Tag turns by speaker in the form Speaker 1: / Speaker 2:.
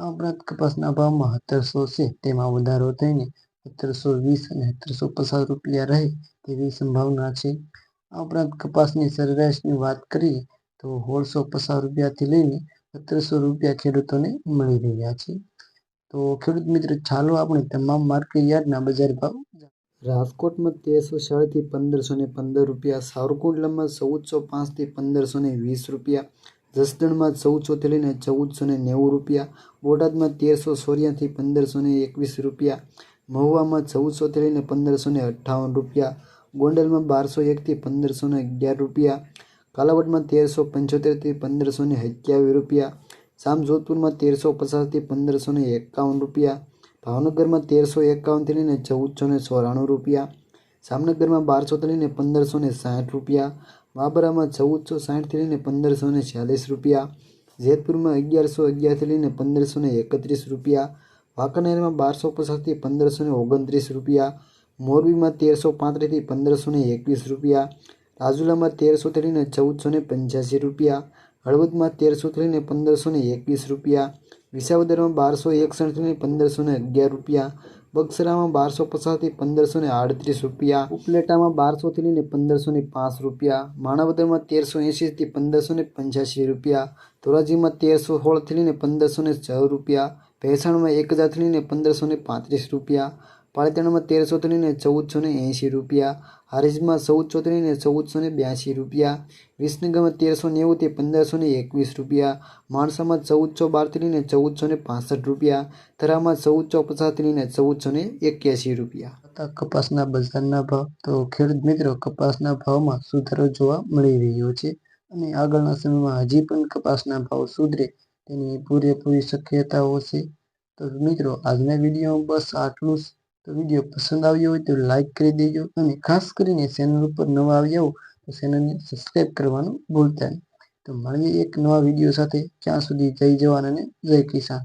Speaker 1: આ ઉપરાંત કપાસના ભાવમાં સત્તરસો છે તેમાં વધારો થઈને સત્તરસો વીસ અને સત્તરસો પચાસ રૂપિયા રહે તેવી સંભાવના છે. આ ઉપરાંત કપાસની સરેરાશની વાત કરીએ તો સોળસો પચાસ રૂપિયાથી લઈને સત્તરસો રૂપિયા ખેડૂતોને મળી રહ્યા છે. તો ખેડૂત મિત્રો, ચાલો આપણે તમામ માર્કેટ યાર્ડના બજાર ભાવ રાજકોટમાં તેરસો સાડથી પંદરસો ને પંદર રૂપિયા, સાવરકુંડલામાં ચૌદસો પાંચથી પંદરસો ને વીસ રૂપિયા જસદણમાં ચૌદસોથી લઈને ચૌદસો ને નેવું રૂપિયા, બોટાદમાં તેરસો સોળિયાથી પંદરસો ને એકવીસ રૂપિયા, મહુવામાં ચૌદસોથી લઈને પંદરસો ને અઠ્ઠાવન રૂપિયા, ગોંડલમાં બારસો એકથી પંદરસો ને અગિયાર રૂપિયા, કાલાવડમાં તેરસો પંચોતેરથી પંદરસો ને સત્યાવીસ રૂપિયા જામજોધપુરમાં તેરસો પચાસથી પંદરસો ને એકાવન રૂપિયા, ભાવનગરમાં તેરસો એકાવનથી લઈને ચૌદસો ને ચોરાણું રૂપિયા, જામનગરમાં બારસોથી લઈને પંદરસો ને સાઠ રૂપિયા બાબરામાં ચૌદસો સાઠથી લઈને પંદરસો ને છ્યાલીસ રૂપિયા, જેતપુરમાં અગિયારસો અગિયારથી લઈને પંદરસો ને એકત્રીસ રૂપિયા, વાંકાનેરમાં બારસો પચાસથી પંદરસો ને ઓગણત્રીસ રૂપિયા, મોરબીમાં તેરસો પાંત્રીસથી પંદરસો ને એકવીસ રૂપિયા, રાજુલામાં તેરસોથી લઈને ચૌદસો ને પંચ્યાસી રૂપિયા, હળવદમાં તેરસોથી લઈને પંદરસો ને એકવીસ રૂપિયા, વિસાવદરમાં બારસો એકસઠથી લઈને પંદરસો ને અગિયાર રૂપિયા બગસરામાં બારસો પચાસથી પંદરસો ને આડત્રીસ રૂપિયા, ઉપલેટામાં બારસોથી લઈને પંદરસો ને પાંચ રૂપિયા માણાવદરમાં તેરસો એંશીથી પંદરસો ને પંચ્યાસી રૂપિયા, ધોરાજીમાં તેરસો સોળથી લઈને પંદરસો ને છ રૂપિયા, ભેસાણમાં એક હજારથી લઈને પંદરસો ને પાંત્રીસ રૂપિયા પાલિતાણામાં તેરસો લઈને ચૌદસો ને એંશી રૂપિયા. હારીજમાં ચૌદસો લઈને ચૌદસો ને બ્યાસી રૂપિયા. વિસનગરમાં તેરસો નેવુંથી પંદરસો ને એકવીસ રૂપિયા. માણસામાં ચૌદસો બારથી લઈને ચૌદસો ને પાસઠ રૂપિયા. થરામાં ચૌદસો પચાસથી લઈને ચૌદસો ને એક્યાસી રૂપિયા. હતા કપાસના બજારના ભાવ. તો ખેડૂત મિત્રો, કપાસના ભાવમાં સુધારો જોવા મળી રહ્યો છે અને આગળના સમયમાં હજી પણ કપાસના ભાવ સુધરે તેની પૂરેપૂરી શક્યતાઓ છે. તો મિત્રો, આજના વિડીયોમાં બસ આટલું જ. વીડિયો પસંદ આવ્યો હોય તો લાઈક કરી દેજો અને ખાસ કરીને ચેનલ ઉપર નવા આવ્યા હો તો ચેનલને સબસ્ક્રાઈબ કરવાનું ભૂલતા નહીં. તો મળીએ એક નવા વીડિયો સાથે. ત્યાં સુધી જય જવાન અને જય કિસાન.